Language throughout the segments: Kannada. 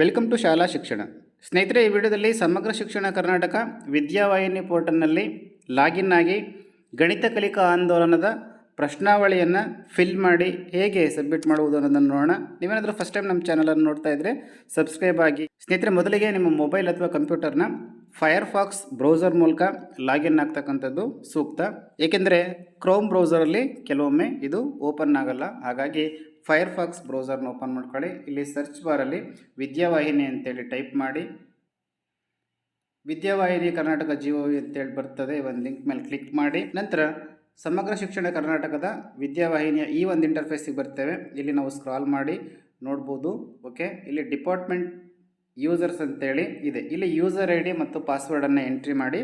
ವೆಲ್ಕಮ್ ಟು ಶಾಲಾ ಶಿಕ್ಷಣ. ಸ್ನೇಹಿತರೆ, ಈ ವಿಡಿಯೋದಲ್ಲಿ ಸಮಗ್ರ ಶಿಕ್ಷಣ ಕರ್ನಾಟಕ ವಿದ್ಯಾವಾಹಿನಿ ಪೋರ್ಟಲ್ನಲ್ಲಿ ಲಾಗಿನ್ ಆಗಿ ಗಣಿತ ಕಲಿಕಾ ಆಂದೋಲನದ ಪ್ರಶ್ನಾವಳಿಯನ್ನು ಫಿಲ್ ಮಾಡಿ ಹೇಗೆ ಸಬ್ಮಿಟ್ ಮಾಡುವುದು ಅನ್ನೋದನ್ನು ನೋಡೋಣ. ನೀವೇನಾದರೂ ಫಸ್ಟ್ ಟೈಮ್ ನಮ್ಮ ಚಾನಲನ್ನು ನೋಡ್ತಾ ಇದ್ದರೆ ಸಬ್ಸ್ಕ್ರೈಬ್ ಆಗಿ. ಸ್ನೇಹಿತರೆ, ಮೊದಲಿಗೆ ನಿಮ್ಮ ಮೊಬೈಲ್ ಅಥವಾ ಕಂಪ್ಯೂಟರ್ನ ಫೈರ್ಫಾಕ್ಸ್ ಬ್ರೌಸರ್ ಮೂಲಕ ಲಾಗಿನ್ ಆಗ್ತಕ್ಕಂಥದ್ದು ಸೂಕ್ತ. ಏಕೆಂದರೆ ಕ್ರೋಮ್ ಬ್ರೌಸರಲ್ಲಿ ಕೆಲವೊಮ್ಮೆ ಇದು ಓಪನ್ ಆಗಲ್ಲ. ಹಾಗಾಗಿ ಫೈರ್ಫಾಕ್ಸ್ ಬ್ರೌಸರ್ನ ಓಪನ್ ಮಾಡ್ಕೊಳ್ಳಿ. ಇಲ್ಲಿ ಸರ್ಚ್ ಬಾರಲ್ಲಿ ವಿದ್ಯಾವಾಹಿನಿ ಅಂತೇಳಿ ಟೈಪ್ ಮಾಡಿ. ವಿದ್ಯಾವಾಹಿನಿ ಕರ್ನಾಟಕ ಜಿಒ ಅಂತೇಳಿ ಬರ್ತದೆ ಒಂದು ಲಿಂಕ್ ಮೇಲೆ ಕ್ಲಿಕ್ ಮಾಡಿ. ನಂತರ ಸಮಗ್ರ ಶಿಕ್ಷಣ ಕರ್ನಾಟಕದ ವಿದ್ಯಾವಾಹಿನಿಯ ಈ ಒಂದು ಇಂಟರ್ಫೇಸಿಗೆ ಬರ್ತೇವೆ. ಇಲ್ಲಿ ನಾವು ಸ್ಕ್ರಾಲ್ ಮಾಡಿ ನೋಡ್ಬೋದು. ಓಕೆ, ಇಲ್ಲಿ ಡಿಪಾರ್ಟ್ಮೆಂಟ್ ಯೂಸರ್ಸ್ ಅಂತೇಳಿ ಇದೆ. ಇಲ್ಲಿ ಯೂಸರ್ ಐ ಡಿ ಮತ್ತು ಪಾಸ್ವರ್ಡನ್ನು ಎಂಟ್ರಿ ಮಾಡಿ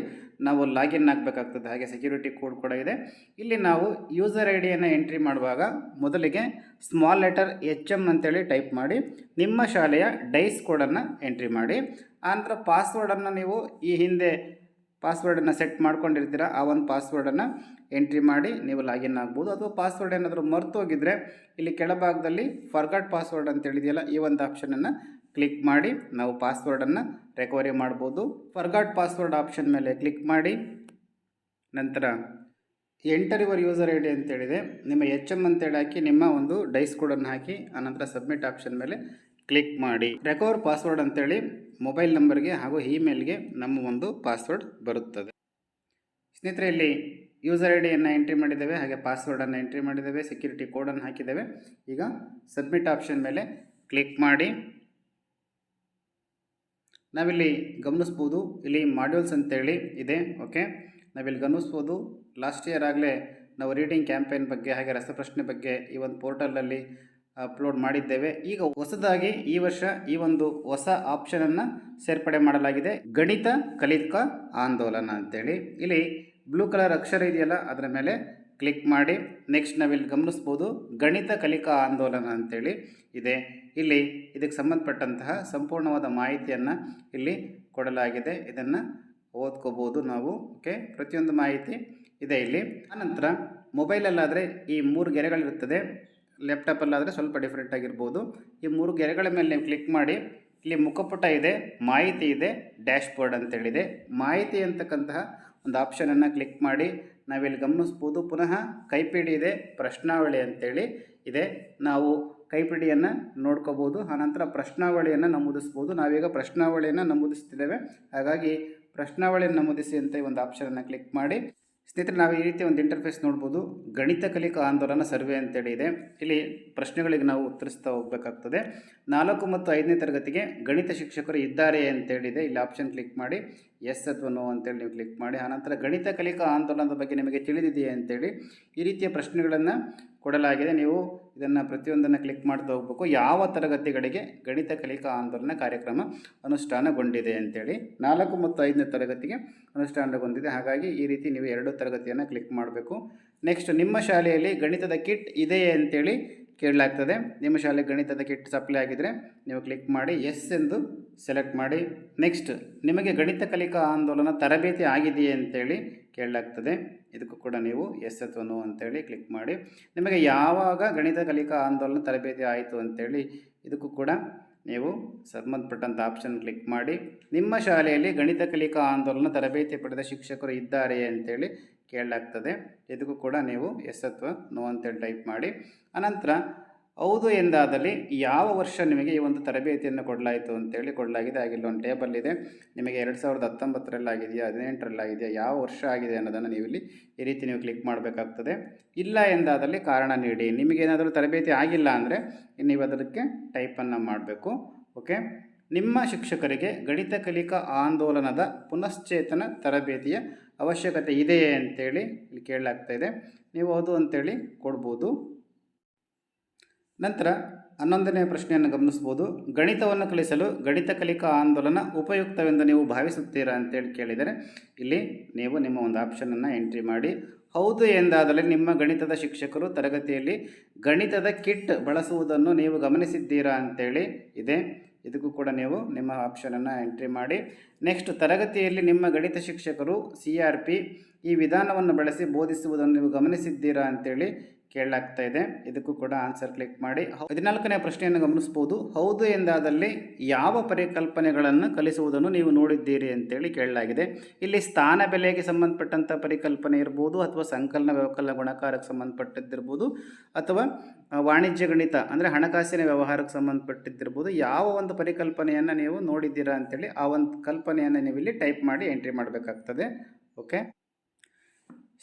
ನಾವು ಲಾಗಿನ್ ಆಗಬೇಕಾಗ್ತದೆ. ಹಾಗೆ ಸೆಕ್ಯೂರಿಟಿ ಕೋಡ್ ಕೂಡ ಇದೆ. ಇಲ್ಲಿ ನಾವು ಯೂಸರ್ ಐ ಡಿಯನ್ನು ಎಂಟ್ರಿ ಮಾಡುವಾಗ ಮೊದಲಿಗೆ ಸ್ಮಾಲ್ ಲೆಟರ್ ಎಚ್ ಎಂ ಅಂತೇಳಿ ಟೈಪ್ ಮಾಡಿ, ನಿಮ್ಮ ಶಾಲೆಯ ಡೈಸ್ ಕೋಡನ್ನು ಎಂಟ್ರಿ ಮಾಡಿ. ಆನಂತರ ಪಾಸ್ವರ್ಡನ್ನು ನೀವು ಈ ಹಿಂದೆ ಪಾಸ್ವರ್ಡನ್ನು ಸೆಟ್ ಮಾಡ್ಕೊಂಡಿರ್ತೀರ, ಆ ಒಂದು ಪಾಸ್ವರ್ಡನ್ನು ಎಂಟ್ರಿ ಮಾಡಿ ನೀವು ಲಾಗಿನ್ ಆಗ್ಬೋದು. ಅಥವಾ ಪಾಸ್ವರ್ಡ್ ಏನಾದರೂ ಮರ್ತೋಗಿದ್ರೆ, ಇಲ್ಲಿ ಕೆಳಭಾಗದಲ್ಲಿ ಫರ್ಗಾಟ್ ಪಾಸ್ವರ್ಡ್ ಅಂತ ಹೇಳಿದೆಯಲ್ಲ, ಈ ಒಂದು ಆಪ್ಷನನ್ನು ಕ್ಲಿಕ್ ಮಾಡಿ ನಾವು ಪಾಸ್ವರ್ಡನ್ನು ರೆಕವರಿ ಮಾಡ್ಬೋದು. ಫರ್ಗಾಟ್ ಪಾಸ್ವರ್ಡ್ ಆಪ್ಷನ್ ಮೇಲೆ ಕ್ಲಿಕ್ ಮಾಡಿ. ನಂತರ enter your user I D ಅಂತೇಳಿದೆ. ನಿಮ್ಮ ಎಚ್ ಎಂ ಅಂತೇಳಿ ಹಾಕಿ ನಿಮ್ಮ ಒಂದು ಡೈಸ್ ಕೋಡನ್ನು ಹಾಕಿ, ಆನಂತರ ಸಬ್ಮಿಟ್ ಆಪ್ಷನ್ ಮೇಲೆ ಕ್ಲಿಕ್ ಮಾಡಿ. ರೆಕವರ್ ಪಾಸ್ವರ್ಡ್ ಅಂತೇಳಿ ಮೊಬೈಲ್ ನಂಬರ್ಗೆ ಹಾಗೂ ಇಮೇಲ್ಗೆ ನಮ್ಮ ಒಂದು ಪಾಸ್ವರ್ಡ್ ಬರುತ್ತದೆ. ಸ್ನೇಹಿತರೆ, ಇಲ್ಲಿ ಯೂಸರ್ ಐ ಡಿಯನ್ನು ಎಂಟ್ರಿ ಮಾಡಿದ್ದೇವೆ, ಹಾಗೆ ಪಾಸ್ವರ್ಡನ್ನು ಎಂಟ್ರಿ ಮಾಡಿದ್ದೇವೆ ಸೆಕ್ಯೂರಿಟಿ ಕೋಡನ್ನು ಹಾಕಿದ್ದೇವೆ. ಈಗ ಸಬ್ಮಿಟ್ ಆಪ್ಷನ್ ಮೇಲೆ ಕ್ಲಿಕ್ ಮಾಡಿ. ನಾವಿಲ್ಲಿ ಗಮನಿಸ್ಬೋದು, ಇಲ್ಲಿ ಮಾಡ್ಯೂಲ್ಸ್ ಅಂತೇಳಿ ಇದೆ ಓಕೆ ನಾವಿಲ್ಲಿ ಗಮನಿಸ್ಬೋದು ಲಾಸ್ಟ್ ಇಯರ್ ಆಗಲೇ ನಾವು ರೀಡಿಂಗ್ ಕ್ಯಾಂಪೇನ್ ಬಗ್ಗೆ ಹಾಗೆ ರಸಪ್ರಶ್ನೆ ಬಗ್ಗೆ ಈ ಒಂದು ಪೋರ್ಟಲಲ್ಲಿ ಅಪ್ಲೋಡ್ ಮಾಡಿದ್ದೇವೆ. ಈಗ ಹೊಸದಾಗಿ ಈ ವರ್ಷ ಈ ಒಂದು ಹೊಸ ಆಪ್ಷನನ್ನು ಸೇರ್ಪಡೆ ಮಾಡಲಾಗಿದೆ. ಗಣಿತ ಕಲಿಕಾ ಆಂದೋಲನ ಅಂತೇಳಿ. ಇಲ್ಲಿ ಬ್ಲೂ ಕಲರ್ ಅಕ್ಷರ ಇದೆಯಲ್ಲ, ಅದರ ಮೇಲೆ ಕ್ಲಿಕ್ ಮಾಡಿ. ನೆಕ್ಸ್ಟ್ ನಾವಿಲ್ಲಿ ಗಮನಿಸ್ಬೋದು ಗಣಿತ ಕಲಿಕಾ ಆಂದೋಲನ ಅಂತೇಳಿ ಇದೆ. ಇಲ್ಲಿ ಇದಕ್ಕೆ ಸಂಬಂಧಪಟ್ಟಂತಹ ಸಂಪೂರ್ಣವಾದ ಮಾಹಿತಿಯನ್ನು ಇಲ್ಲಿ ಕೊಡಲಾಗಿದೆ. ಇದನ್ನು ಓದ್ಕೋಬೋದು ನಾವು. ಓಕೆ? ಪ್ರತಿಯೊಂದು ಮಾಹಿತಿ ಇದೆ ಇಲ್ಲಿ. ಆನಂತರ ಮೊಬೈಲಲ್ಲಾದರೆ ಈ ಮೂರು ಗೆರೆಗಳಿರುತ್ತದೆ. ಲ್ಯಾಪ್ಟಾಪಲ್ಲಾದರೆ ಸ್ವಲ್ಪ ಡಿಫ್ರೆಂಟ್ ಆಗಿರ್ಬೋದು. ಈ ಮೂರು ಗೆರೆಗಳ ಮೇಲೆ ನೀವು ಕ್ಲಿಕ್ ಮಾಡಿ. ಇಲ್ಲಿ ಮುಖಪುಟ ಇದೆ, ಮಾಹಿತಿ ಇದೆ, ಡ್ಯಾಶ್ಬೋರ್ಡ್ ಅಂತೇಳಿದೆ. ಮಾಹಿತಿ ಅಂತಕ್ಕಂತಹ ಒಂದು ಆಪ್ಷನನ್ನು ಕ್ಲಿಕ್ ಮಾಡಿ ನಾವಿಲ್ಲಿ ಗಮನಿಸ್ಬೋದು. ಪುನಃ ಕೈಪಿಡಿ ಇದೆ, ಪ್ರಶ್ನಾವಳಿ ಅಂತೇಳಿ ಇದೆ. ನಾವು ಕೈಪಿಡಿಯನ್ನು ನೋಡ್ಕೋಬೋದು. ಆನಂತರ ಪ್ರಶ್ನಾವಳಿಯನ್ನು ನಮೂದಿಸ್ಬೋದು. ನಾವೀಗ ಪ್ರಶ್ನಾವಳಿಯನ್ನು ನಮೂದಿಸ್ತಿದ್ದೇವೆ. ಹಾಗಾಗಿ ಪ್ರಶ್ನಾವಳಿಯನ್ನು ನಮೂದಿಸಿ ಅಂತ ಈ ಒಂದು ಆಪ್ಷನನ್ನು ಕ್ಲಿಕ್ ಮಾಡಿ. ಸ್ನೇಹಿತರೆ, ನಾವು ಈ ರೀತಿ ಒಂದು ಇಂಟರ್ಫೇಸ್ ನೋಡ್ಬೋದು. ಗಣಿತ ಕಲಿಕಾ ಆಂದೋಲನ ಸರ್ವೆ ಅಂತೇಳಿ ಇದೆ. ಇಲ್ಲಿ ಪ್ರಶ್ನೆಗಳಿಗೆ ನಾವು ಉತ್ತರಿಸ್ತಾ ಹೋಗಬೇಕಾಗ್ತದೆ. ನಾಲ್ಕು ಮತ್ತು ಐದನೇ ತರಗತಿಗೆ ಗಣಿತ ಶಿಕ್ಷಕರು ಇದ್ದಾರೆ ಅಂತೇಳಿದೆ ಇಲ್ಲಿ ಆಪ್ಷನ್ ಕ್ಲಿಕ್ ಮಾಡಿ. ಎಸ್ ಅಥವಾ ನೋ ಅಂತೇಳಿ ನೀವು ಕ್ಲಿಕ್ ಮಾಡಿ ಆನಂತರ ಗಣಿತ ಕಲಿಕಾ ಆಂದೋಲನದ ಬಗ್ಗೆ ನಿಮಗೆ ತಿಳಿದಿದೆಯೇ ಅಂತೇಳಿ ಈ ರೀತಿಯ ಪ್ರಶ್ನೆಗಳನ್ನು ಕೊಡಲಾಗಿದೆ. ನೀವು ಇದನ್ನು ಪ್ರತಿಯೊಂದನ್ನು ಕ್ಲಿಕ್ ಮಾಡ್ತಾ ಹೋಗಬೇಕು. ಯಾವ ತರಗತಿಗಳಿಗೆ ಗಣಿತ ಕಲಿಕಾ ಆಂದೋಲನ ಕಾರ್ಯಕ್ರಮ ಅನುಷ್ಠಾನಗೊಂಡಿದೆ ಅಂತೇಳಿ. ನಾಲ್ಕು ಮತ್ತು ಐದನೇ ತರಗತಿಗೆ ಅನುಷ್ಠಾನಗೊಂಡಿದೆ. ಹಾಗಾಗಿ ಈ ರೀತಿ ನೀವು ಎರಡು ತರಗತಿಯನ್ನು ಕ್ಲಿಕ್ ಮಾಡಬೇಕು. ನೆಕ್ಸ್ಟ್ ನಿಮ್ಮ ಶಾಲೆಯಲ್ಲಿ ಗಣಿತದ ಕಿಟ್ ಇದೆಯೇ ಅಂತೇಳಿ ಕೇಳಲಾಗ್ತದೆ. ನಿಮ್ಮ ಶಾಲೆ ಗಣಿತದ ಕಿಟ್ ಸಪ್ಲೈ ಆಗಿದ್ದರೆ ನೀವು ಕ್ಲಿಕ್ ಮಾಡಿ ಎಸ್ ಎಂದು ಸೆಲೆಕ್ಟ್ ಮಾಡಿ. ನೆಕ್ಸ್ಟ್ ನಿಮಗೆ ಗಣಿತ ಕಲಿಕಾ ಆಂದೋಲನ ತರಬೇತಿ ಆಗಿದೆಯೇ ಅಂತೇಳಿ ಕೇಳಲಾಗ್ತದೆ. ಇದಕ್ಕೂ ಕೂಡ ನೀವು ಎಸ್ ಅಥವಾ ನೋ ಅಂತೇಳಿ ಕ್ಲಿಕ್ ಮಾಡಿ. ನಿಮಗೆ ಯಾವಾಗ ಗಣಿತ ಕಲಿಕಾ ಆಂದೋಲನ ತರಬೇತಿ ಆಯಿತು ಅಂತೇಳಿ ಇದಕ್ಕೂ ಕೂಡ ನೀವು ಸಂಬಂಧಪಟ್ಟಂಥ ಆಪ್ಷನ್ ಕ್ಲಿಕ್ ಮಾಡಿ. ನಿಮ್ಮ ಶಾಲೆಯಲ್ಲಿ ಗಣಿತ ಕಲಿಕಾ ಆಂದೋಲನ ತರಬೇತಿ ಪಡೆದ ಶಿಕ್ಷಕರು ಇದ್ದಾರೆ ಅಂತೇಳಿ ಕೇಳಲಾಗ್ತದೆ. ಇದಕ್ಕೂ ಕೂಡ ನೀವು ಎಸ್ ಅಥವಾ ನೋ ಅಂತೇಳಿ ಟೈಪ್ ಮಾಡಿ. ಅನಂತರ, ಹೌದು ಎಂದಾದಲ್ಲಿ ಯಾವ ವರ್ಷ ನಿಮಗೆ ಈ ಒಂದು ತರಬೇತಿಯನ್ನು ಕೊಡಲಾಯಿತು ಅಂತೇಳಿ ಕೊಡಲಾಗಿದೆ. ಹಾಗೆ ಒಂದು ಟೇಬಲ್ ಇದೆ. ನಿಮಗೆ ಎರಡು ಸಾವಿರದ ಹತ್ತೊಂಬತ್ತರಲ್ಲಾಗಿದೆಯಾ, ಹದಿನೆಂಟರಲ್ಲಾಗಿದೆಯಾ, ಯಾವ ವರ್ಷ ಆಗಿದೆ ಅನ್ನೋದನ್ನು ನೀವು ಇಲ್ಲಿ ಈ ರೀತಿ ನೀವು ಕ್ಲಿಕ್ ಮಾಡಬೇಕಾಗ್ತದೆ. ಇಲ್ಲ ಎಂದಾದಲ್ಲಿ ಕಾರಣ ನೀಡಿ. ನಿಮಗೇನಾದರೂ ತರಬೇತಿ ಆಗಿಲ್ಲ ಅಂದರೆ ನೀವು ಅದಕ್ಕೆ ಟೈಪನ್ನು ಮಾಡಬೇಕು. ಓಕೆ? ನಿಮ್ಮ ಶಿಕ್ಷಕರಿಗೆ ಗಣಿತ ಕಲಿಕಾ ಆಂದೋಲನದ ಪುನಶ್ಚೇತನ ತರಬೇತಿಯ ಅವಶ್ಯಕತೆ ಇದೆಯೇ ಅಂತೇಳಿ ಇಲ್ಲಿ ಕೇಳಲಾಗ್ತಾ ಇದೆ. ನೀವು ಹೌದು ಅಂತೇಳಿ ಕೊಡ್ಬೋದು. ನಂತರ ಹನ್ನೊಂದನೇ ಪ್ರಶ್ನೆಯನ್ನು ಗಮನಿಸ್ಬೋದು ಗಣಿತವನ್ನು ಕಲಿಸಲು ಗಣಿತ ಕಲಿಕಾ ಆಂದೋಲನ ಉಪಯುಕ್ತವೆಂದು ನೀವು ಭಾವಿಸುತ್ತೀರಾ ಅಂತೇಳಿ ಕೇಳಿದರೆ, ಇಲ್ಲಿ ನೀವು ನಿಮ್ಮ ಒಂದು ಆಪ್ಷನನ್ನು ಎಂಟ್ರಿ ಮಾಡಿ. ಹೌದು ಎಂದಾದಲ್ಲಿ ನಿಮ್ಮ ಗಣಿತದ ಶಿಕ್ಷಕರು ತರಗತಿಯಲ್ಲಿ ಗಣಿತದ ಕಿಟ್ ಬಳಸುವುದನ್ನು ನೀವು ಗಮನಿಸಿದ್ದೀರಾ ಅಂತೇಳಿ ಇದೆ. ಇದಕ್ಕೂ ಕೂಡ ನೀವು ನಿಮ್ಮ ಆಪ್ಷನನ್ನು ಎಂಟ್ರಿ ಮಾಡಿ. ನೆಕ್ಸ್ಟ್ ತರಗತಿಯಲ್ಲಿ ನಿಮ್ಮ ಗಣಿತ ಶಿಕ್ಷಕರು ಸಿ ಈ ವಿಧಾನವನ್ನು ಬಳಸಿ ಬೋಧಿಸುವುದನ್ನು ನೀವು ಗಮನಿಸಿದ್ದೀರಾ ಅಂತೇಳಿ ಕೇಳಲಾಗ್ತಾ ಇದೆ. ಇದಕ್ಕೂ ಕೂಡ ಆನ್ಸರ್ ಕ್ಲಿಕ್ ಮಾಡಿ. ಹದಿನಾಲ್ಕನೇ ಪ್ರಶ್ನೆಯನ್ನು ಗಮನಿಸ್ಬೋದು ಹೌದು ಎಂದಾದಲ್ಲಿ ಯಾವ ಪರಿಕಲ್ಪನೆಗಳನ್ನು ಕಲಿಸುವುದನ್ನು ನೀವು ನೋಡಿದ್ದೀರಿ ಅಂತೇಳಿ ಕೇಳಲಾಗಿದೆ. ಇಲ್ಲಿ ಸ್ಥಾನ ಬೆಲೆಗೆ ಸಂಬಂಧಪಟ್ಟಂಥ ಪರಿಕಲ್ಪನೆ ಇರ್ಬೋದು, ಅಥವಾ ಸಂಕಲನ ವ್ಯವಕಲನ ಗುಣಕಾರಕ್ಕೆ ಸಂಬಂಧಪಟ್ಟದ್ದಿರ್ಬೋದು, ಅಥವಾ ವಾಣಿಜ್ಯ ಗಣಿತ, ಅಂದರೆ ಹಣಕಾಸಿನ ವ್ಯವಹಾರಕ್ಕೆ ಸಂಬಂಧಪಟ್ಟಿದ್ದಿರ್ಬೋದು, ಯಾವ ಒಂದು ಪರಿಕಲ್ಪನೆಯನ್ನು ನೀವು ನೋಡಿದ್ದೀರಾ ಅಂತೇಳಿ ಆ ಒಂದು ಕಲ್ಪನೆಯನ್ನು ನೀವು ಇಲ್ಲಿ ಟೈಪ್ ಮಾಡಿ ಎಂಟ್ರಿ ಮಾಡಬೇಕಾಗ್ತದೆ. ಓಕೆ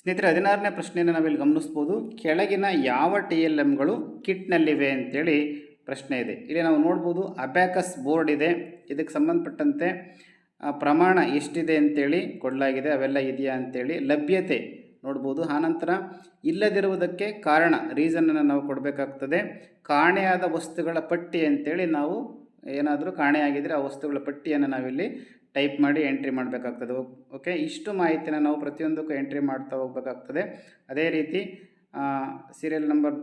ಸ್ನೇಹಿತರೆ, ಹದಿನಾರನೇ ಪ್ರಶ್ನೆಯನ್ನು ನಾವಿಲ್ಲಿ ಗಮನಿಸ್ಬೋದು. ಕೆಳಗಿನ ಯಾವ ಟಿ ಎಲ್ ಎಮ್ಗಳು ಕಿಟ್ನಲ್ಲಿವೆ ಅಂತೇಳಿ ಪ್ರಶ್ನೆ ಇದೆ. ಇಲ್ಲಿ ನಾವು ನೋಡ್ಬೋದು, ಅಬ್ಯಾಕಸ್ ಬೋರ್ಡ್ ಇದೆ. ಇದಕ್ಕೆ ಸಂಬಂಧಪಟ್ಟಂತೆ ಪ್ರಮಾಣ ಎಷ್ಟಿದೆ ಅಂತೇಳಿ ಕೊಡಲಾಗಿದೆ ಅವೆಲ್ಲ ಇದೆಯಾ ಅಂತೇಳಿ ಲಭ್ಯತೆ ನೋಡ್ಬೋದು. ಆನಂತರ ಇಲ್ಲದಿರುವುದಕ್ಕೆ ಕಾರಣ ರೀಸನನ್ನು ನಾವು ಕೊಡಬೇಕಾಗ್ತದೆ. ಕಾಣೆಯಾದ ವಸ್ತುಗಳ ಪಟ್ಟಿ ಅಂತೇಳಿ ನಾವು ಏನಾದರೂ ಕಾಣೆಯಾಗಿದ್ದರೆ ಆ ವಸ್ತುಗಳ ಪಟ್ಟಿಯನ್ನು ನಾವಿಲ್ಲಿ ಟೈಪ್ ಮಾಡಿ ಎಂಟ್ರಿ ಮಾಡಬೇಕಾಗ್ತದೆ. ಓಕೆ ಇಷ್ಟು ಮಾಹಿತಿನ ನಾವು ಪ್ರತಿಯೊಂದಕ್ಕೂ ಎಂಟ್ರಿ ಮಾಡ್ತಾ ಹೋಗ್ಬೇಕಾಗ್ತದೆ. ಅದೇ ರೀತಿ ಸೀರಿಯಲ್ ನಂಬರ್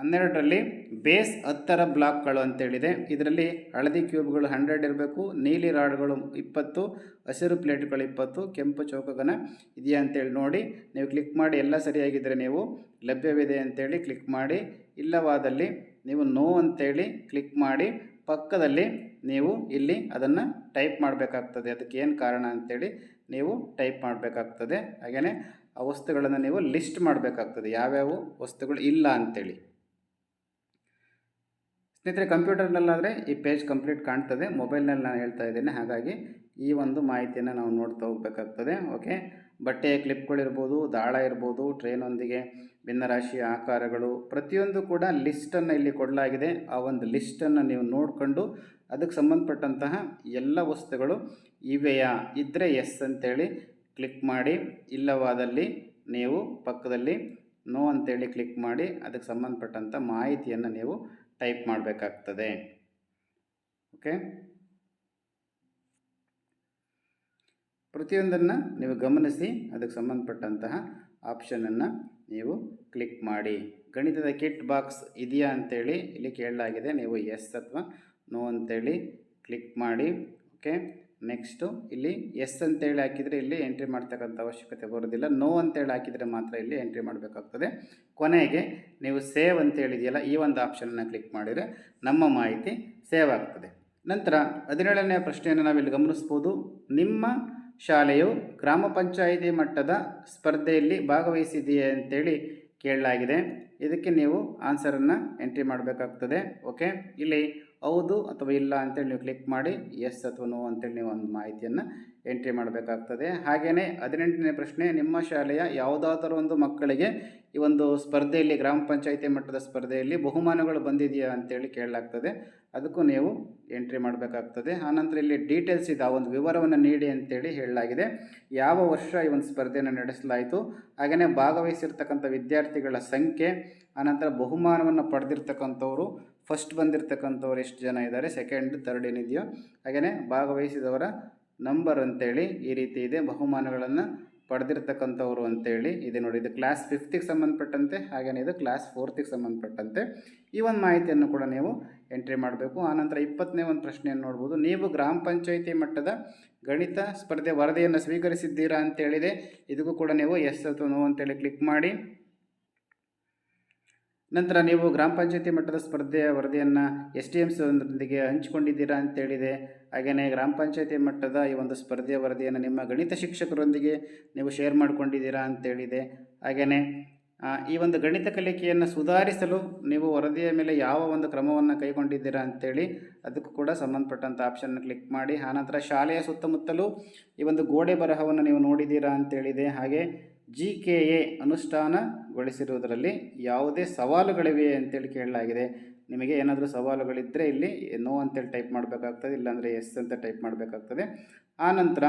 ಹನ್ನೆರಡರಲ್ಲಿ ಬೇಸ್ ಹತ್ತರ ಬ್ಲಾಕ್ಗಳು ಅಂತೇಳಿದೆ. ಇದರಲ್ಲಿ ಹಳದಿ ಕ್ಯೂಬ್ಗಳು ಹಂಡ್ರೆಡ್ ಇರಬೇಕು, ನೀಲಿ ರಾಡ್ಗಳು ಇಪ್ಪತ್ತು, ಹಸಿರು ಪ್ಲೇಟ್ಗಳು ಇಪ್ಪತ್ತು, ಕೆಂಪು ಚೌಕಗನ ಇದೆಯಾ ಅಂತೇಳಿ ನೋಡಿ. ನೀವು ಕ್ಲಿಕ್ ಮಾಡಿ, ಎಲ್ಲ ಸರಿಯಾಗಿದ್ದರೆ ನೀವು ಲಭ್ಯವಿದೆ ಅಂತೇಳಿ ಕ್ಲಿಕ್ ಮಾಡಿ. ಇಲ್ಲವಾದಲ್ಲಿ ನೀವು ನೋ ಅಂತೇಳಿ ಕ್ಲಿಕ್ ಮಾಡಿ. ಪಕ್ಕದಲ್ಲಿ ನೀವು ಇಲ್ಲಿ ಅದನ್ನು ಟೈಪ್ ಮಾಡಬೇಕಾಗ್ತದೆ. ಅದಕ್ಕೆ ಏನು ಕಾರಣ ಅಂತೇಳಿ ನೀವು ಟೈಪ್ ಮಾಡಬೇಕಾಗ್ತದೆ. ಹಾಗೆಯೇ ಆ ವಸ್ತುಗಳನ್ನು ನೀವು ಲಿಸ್ಟ್ ಮಾಡಬೇಕಾಗ್ತದೆ. ಯಾವ್ಯಾವ ವಸ್ತುಗಳು ಇಲ್ಲ ಅಂತೇಳಿ. ಸ್ನೇಹಿತರೆ, ಕಂಪ್ಯೂಟರ್ನಲ್ಲಾದರೆ ಈ ಪೇಜ್ ಕಂಪ್ಲೀಟ್ ಕಾಣ್ತದೆ. ಮೊಬೈಲ್ನಲ್ಲಿ ನಾನು ಹೇಳ್ತಾ ಇದ್ದೇನೆ. ಹಾಗಾಗಿ ಈ ಒಂದು ಮಾಹಿತಿಯನ್ನು ನಾವು ನೋಡ್ತಾ ಹೋಗಬೇಕಾಗ್ತದೆ. ಓಕೆ ಬಟ್ಟೆಯ ಕ್ಲಿಪ್ಗಳಿರ್ಬೋದು ದಾಳ ಇರ್ಬೋದು, ಟ್ರೈನೊಂದಿಗೆ ಭಿನ್ನರಾಶಿಯ ಆಕಾರಗಳು, ಪ್ರತಿಯೊಂದು ಕೂಡ ಲಿಸ್ಟನ್ನು ಇಲ್ಲಿ ಕೊಡಲಾಗಿದೆ. ಆ ಒಂದು ಲಿಸ್ಟನ್ನು ನೀವು ನೋಡಿಕೊಂಡು ಅದಕ್ಕೆ ಸಂಬಂಧಪಟ್ಟಂತಹ ಎಲ್ಲ ವಸ್ತುಗಳು ಇವೆಯಾ? ಇದ್ದರೆ ಎಸ್ ಅಂತೇಳಿ ಕ್ಲಿಕ್ ಮಾಡಿ. ಇಲ್ಲವಾದಲ್ಲಿ ನೀವು ಪಕ್ಕದಲ್ಲಿ ನೋ ಅಂತೇಳಿ ಕ್ಲಿಕ್ ಮಾಡಿ. ಅದಕ್ಕೆ ಸಂಬಂಧಪಟ್ಟಂಥ ಮಾಹಿತಿಯನ್ನು ನೀವು ಟೈಪ್ ಮಾಡಬೇಕಾಗ್ತದೆ. ಓಕೆ? ಪ್ರತಿಯೊಂದನ್ನು ನೀವು ಗಮನಿಸಿ, ಅದಕ್ಕೆ ಸಂಬಂಧಪಟ್ಟಂತಹ ಆಪ್ಷನನ್ನು ನೀವು ಕ್ಲಿಕ್ ಮಾಡಿ. ಗಣಿತದ ಕಿಟ್ ಬಾಕ್ಸ್ ಇದೆಯಾ ಅಂತೇಳಿ ಇಲ್ಲಿ ಕೇಳಲಾಗಿದೆ. ನೀವು ಎಸ್ ಅಥವಾ ನೋ ಅಂತೇಳಿ ಕ್ಲಿಕ್ ಮಾಡಿ ಓಕೆ ನೆಕ್ಸ್ಟು ಇಲ್ಲಿ ಎಸ್ ಅಂತೇಳಿ ಹಾಕಿದರೆ ಇಲ್ಲಿ ಎಂಟ್ರಿ ಮಾಡ್ತಕ್ಕಂಥ ಅವಶ್ಯಕತೆ ಬರೋದಿಲ್ಲ. ನೋ ಅಂತೇಳಿ ಹಾಕಿದರೆ ಮಾತ್ರ ಇಲ್ಲಿ ಎಂಟ್ರಿ ಮಾಡಬೇಕಾಗ್ತದೆ. ಕೊನೆಗೆ ನೀವು ಸೇವ್ ಅಂತೇಳಿದೆಯಲ್ಲ, ಈ ಒಂದು ಆಪ್ಷನನ್ನು ಕ್ಲಿಕ್ ಮಾಡಿದರೆ ನಮ್ಮ ಮಾಹಿತಿ ಸೇವ್ ಆಗ್ತದೆ. ನಂತರ ಹದಿನೇಳನೇ ಪ್ರಶ್ನೆಯನ್ನು ನಾವಿಲ್ಲಿ ಗಮನಿಸ್ಬೋದು. ನಿಮ್ಮ ಶಾಲೆಯು ಗ್ರಾಮ ಪಂಚಾಯಿತಿ ಮಟ್ಟದ ಸ್ಪರ್ಧೆಯಲ್ಲಿ ಭಾಗವಹಿಸಿದೆಯೇ ಅಂತೇಳಿ ಕೇಳಲಾಗಿದೆ. ಇದಕ್ಕೆ ನೀವು ಆನ್ಸರನ್ನು ಎಂಟ್ರಿ ಮಾಡಬೇಕಾಗ್ತದೆ. ಓಕೆ ಇಲ್ಲಿ ಹೌದು ಅಥವಾ ಇಲ್ಲ ಅಂತೇಳಿ ನೀವು ಕ್ಲಿಕ್ ಮಾಡಿ ಎಸ್ ಅಥವಾ ನೋ ಅಂತೇಳಿ ನೀವು ಒಂದು ಮಾಹಿತಿಯನ್ನು ಎಂಟ್ರಿ ಮಾಡಬೇಕಾಗ್ತದೆ. ಹಾಗೆಯೇ ಹದಿನೆಂಟನೇ ಪ್ರಶ್ನೆ, ನಿಮ್ಮ ಶಾಲೆಯ ಯಾವುದಾದರೂ ಒಂದು ಮಕ್ಕಳಿಗೆ ಈ ಒಂದು ಸ್ಪರ್ಧೆಯಲ್ಲಿ, ಗ್ರಾಮ ಪಂಚಾಯಿತಿ ಮಟ್ಟದ ಸ್ಪರ್ಧೆಯಲ್ಲಿ ಬಹುಮಾನಗಳು ಬಂದಿದೆಯಾ ಅಂತೇಳಿ ಕೇಳಲಾಗ್ತದೆ. ಅದಕ್ಕೂ ನೀವು ಎಂಟ್ರಿ ಮಾಡಬೇಕಾಗ್ತದೆ. ಆನಂತರ ಇಲ್ಲಿ ಡೀಟೇಲ್ಸ್ ಇದೆ. ಆ ಒಂದು ವಿವರವನ್ನು ನೀಡಿ ಅಂತೇಳಿ ಹೇಳಲಾಗಿದೆ. ಯಾವ ವರ್ಷ ಈ ಒಂದು ಸ್ಪರ್ಧೆಯನ್ನು ನಡೆಸಲಾಯಿತು? ಹಾಗೆಯೇ ಭಾಗವಹಿಸಿರ್ತಕ್ಕಂಥ ವಿದ್ಯಾರ್ಥಿಗಳ ಸಂಖ್ಯೆ ಆನಂತರ ಬಹುಮಾನವನ್ನು ಪಡೆದಿರ್ತಕ್ಕಂಥವ್ರು ಫಸ್ಟ್ ಬಂದಿರತಕ್ಕಂಥವ್ರು ಎಷ್ಟು ಜನ ಇದ್ದಾರೆ? ಸೆಕೆಂಡ್ ತರ್ಡ್ ಏನಿದೆಯೋ ಹಾಗೆಯೇ ಭಾಗವಹಿಸಿದವರ ನಂಬರ್ ಅಂತೇಳಿ ಈ ರೀತಿ ಇದೆ. ಬಹುಮಾನಗಳನ್ನು ಪಡೆದಿರ್ತಕ್ಕಂಥವ್ರು ಅಂತೇಳಿ ಇದೆ ನೋಡಿ. ಇದು ಕ್ಲಾಸ್ ಫಿಫ್ತಿಗೆ ಸಂಬಂಧಪಟ್ಟಂತೆ ಹಾಗೆಯೇ ಇದು ಕ್ಲಾಸ್ ಫೋರ್ತಿಗೆ ಸಂಬಂಧಪಟ್ಟಂತೆ. ಈ ಒಂದು ಮಾಹಿತಿಯನ್ನು ಕೂಡ ನೀವು ಎಂಟ್ರಿ ಮಾಡಬೇಕು. ಆನಂತರ ಇಪ್ಪತ್ತನೇ ಒಂದು ಪ್ರಶ್ನೆಯನ್ನು ನೋಡ್ಬೋದು. ನೀವು ಗ್ರಾಮ ಪಂಚಾಯಿತಿ ಮಟ್ಟದ ಗಣಿತ ಸ್ಪರ್ಧೆ ವರದಿಯನ್ನು ಸ್ವೀಕರಿಸಿದ್ದೀರಾ ಅಂತೇಳಿದೆ. ಇದಕ್ಕೂ ಕೂಡ ನೀವು ಎಸ್ ಅಥವಾ ನೋ ಅಂತೇಳಿ ಕ್ಲಿಕ್ ಮಾಡಿ. ನಂತರ ನೀವು ಗ್ರಾಮ ಪಂಚಾಯತಿ ಮಟ್ಟದ ಸ್ಪರ್ಧೆಯ ವರದಿಯನ್ನು ಎಸ್ ಟಿ ಎಂ ಸಿಯೊಂದರೊಂದಿಗೆ ಹಂಚಿಕೊಂಡಿದ್ದೀರಾ ಅಂತೇಳಿದೆ ಹಾಗೆಯೇ ಗ್ರಾಮ ಪಂಚಾಯತಿ ಮಟ್ಟದ ಈ ಒಂದು ಸ್ಪರ್ಧೆಯ ವರದಿಯನ್ನು ನಿಮ್ಮ ಗಣಿತ ಶಿಕ್ಷಕರೊಂದಿಗೆ ನೀವು ಶೇರ್ ಮಾಡಿಕೊಂಡಿದ್ದೀರಾ ಅಂತೇಳಿದೆ ಹಾಗೆಯೇ ಈ ಒಂದು ಗಣಿತ ಕಲಿಕೆಯನ್ನು ಸುಧಾರಿಸಲು ನೀವು ವರದಿಯ ಮೇಲೆ ಯಾವ ಒಂದು ಕ್ರಮವನ್ನು ಕೈಗೊಂಡಿದ್ದೀರಾ ಅಂತೇಳಿ ಅದಕ್ಕೂ ಕೂಡ ಸಂಬಂಧಪಟ್ಟಂಥ ಆಪ್ಷನ್ನ ಕ್ಲಿಕ್ ಮಾಡಿ. ಆನಂತರ ಶಾಲೆಯ ಸುತ್ತಮುತ್ತಲೂ ಈ ಒಂದು ಗೋಡೆ ಬರಹವನ್ನು ನೀವು ನೋಡಿದ್ದೀರಾ ಅಂತೇಳಿದೆ ಹಾಗೆ ಜಿ ಕೆ ಎ ಅನುಷ್ಠಾನಗೊಳಿಸಿರುವುದರಲ್ಲಿ ಯಾವುದೇ ಸವಾಲುಗಳಿವೆ ಅಂತೇಳಿ ಕೇಳಲಾಗಿದೆ. ನಿಮಗೆ ಏನಾದರೂ ಸವಾಲುಗಳಿದ್ದರೆ ಇಲ್ಲಿ ನೋ ಅಂತೇಳಿ ಟೈಪ್ ಮಾಡಬೇಕಾಗ್ತದೆ, ಇಲ್ಲಾಂದರೆ ಎಸ್ ಅಂತ ಟೈಪ್ ಮಾಡಬೇಕಾಗ್ತದೆ. ಆನಂತರ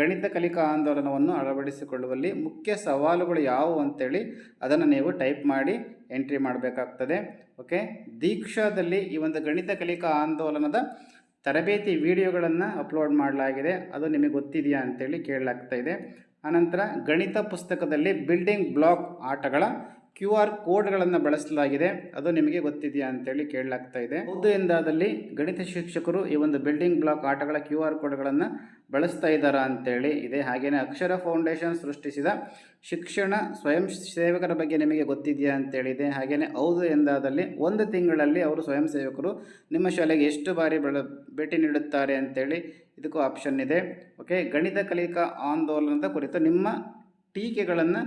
ಗಣಿತ ಕಲಿಕಾ ಆಂದೋಲನವನ್ನು ಅಳವಡಿಸಿಕೊಳ್ಳುವಲ್ಲಿ ಮುಖ್ಯ ಸವಾಲುಗಳು ಯಾವುವು ಅಂತೇಳಿ ಅದನ್ನು ನೀವು ಟೈಪ್ ಮಾಡಿ ಎಂಟ್ರಿ ಮಾಡಬೇಕಾಗ್ತದೆ. ಓಕೆ ದೀಕ್ಷಾದಲ್ಲಿ ಈ ಒಂದು ಗಣಿತ ಕಲಿಕಾ ಆಂದೋಲನದ ತರಬೇತಿ ವಿಡಿಯೋಗಳನ್ನು ಅಪ್ಲೋಡ್ ಮಾಡಲಾಗಿದೆ. ಅದು ನಿಮಗೆ ಗೊತ್ತಿದೆಯಾ ಅಂತೇಳಿ ಕೇಳಲಾಗ್ತಾ ಇದೆ. ಆನಂತರ ಗಣಿತ ಪುಸ್ತಕದಲ್ಲಿ ಬಿಲ್ಡಿಂಗ್ ಬ್ಲಾಕ್ ಆಟಗಳ ಕ್ಯೂ ಆರ್ ಕೋಡ್ಗಳನ್ನು ಬಳಸಲಾಗಿದೆ. ಅದು ನಿಮಗೆ ಗೊತ್ತಿದೆಯಾ ಅಂತೇಳಿ ಕೇಳಲಾಗ್ತಾ ಇದೆ. ಹೌದು ಎಂದಾದಲ್ಲಿ ಗಣಿತ ಶಿಕ್ಷಕರು ಈ ಒಂದು ಬಿಲ್ಡಿಂಗ್ ಬ್ಲಾಕ್ ಆಟಗಳ ಕ್ಯೂ ಆರ್ ಕೋಡ್ಗಳನ್ನು ಬಳಸ್ತಾ ಇದ್ದಾರಾ ಅಂತೇಳಿ ಇದೆ. ಹಾಗೆಯೇ ಅಕ್ಷರ ಫೌಂಡೇಶನ್ ಸೃಷ್ಟಿಸಿದ ಶಿಕ್ಷಣ ಸ್ವಯಂ ಸೇವಕರ ಬಗ್ಗೆ ನಿಮಗೆ ಗೊತ್ತಿದೆಯಾ ಅಂತೇಳಿದೆ ಹಾಗೆಯೇ ಹೌದು ಎಂದಾದಲ್ಲಿ ಒಂದು ತಿಂಗಳಲ್ಲಿ ಅವರು ಸ್ವಯಂ ಸೇವಕರು ನಿಮ್ಮ ಶಾಲೆಗೆ ಎಷ್ಟು ಬಾರಿ ಬೆಳ, ಭೇಟಿ ನೀಡುತ್ತಾರೆ ಅಂತೇಳಿ ಇದಕ್ಕೂ ಆಪ್ಷನ್ ಇದೆ. ಓಕೆ ಗಣಿತ ಕಲಿಕಾ ಆಂದೋಲನದ ಕುರಿತು ನಿಮ್ಮ ಟೀಕೆಗಳನ್ನು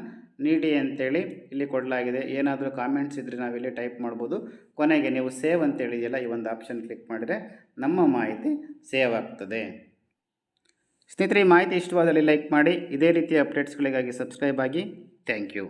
ನೀಡಿ ಅಂತೇಳಿ ಇಲ್ಲಿ ಕೊಡಲಾಗಿದೆ. ಏನಾದರೂ ಕಾಮೆಂಟ್ಸ್ ಇದ್ದರೆ ನಾವಿಲ್ಲಿ ಟೈಪ್ ಮಾಡ್ಬೋದು. ಕೊನೆಗೆ ನೀವು ಸೇವ್ ಅಂತೇಳಿದೆಯಲ್ಲ ಈ ಒಂದು ಆಪ್ಷನ್ ಕ್ಲಿಕ್ ಮಾಡಿದರೆ ನಮ್ಮ ಮಾಹಿತಿ ಸೇವ್ ಆಗ್ತದೆ. ಸ್ನೇಹಿತರೆ ಮಾಹಿತಿ ಇಷ್ಟವಾದಲ್ಲಿ ಲೈಕ್ ಮಾಡಿ. ಇದೇ ರೀತಿಯ ಅಪ್ಡೇಟ್ಸ್ಗಳಿಗಾಗಿ ಸಬ್ಸ್ಕ್ರೈಬ್ ಆಗಿ. Thank you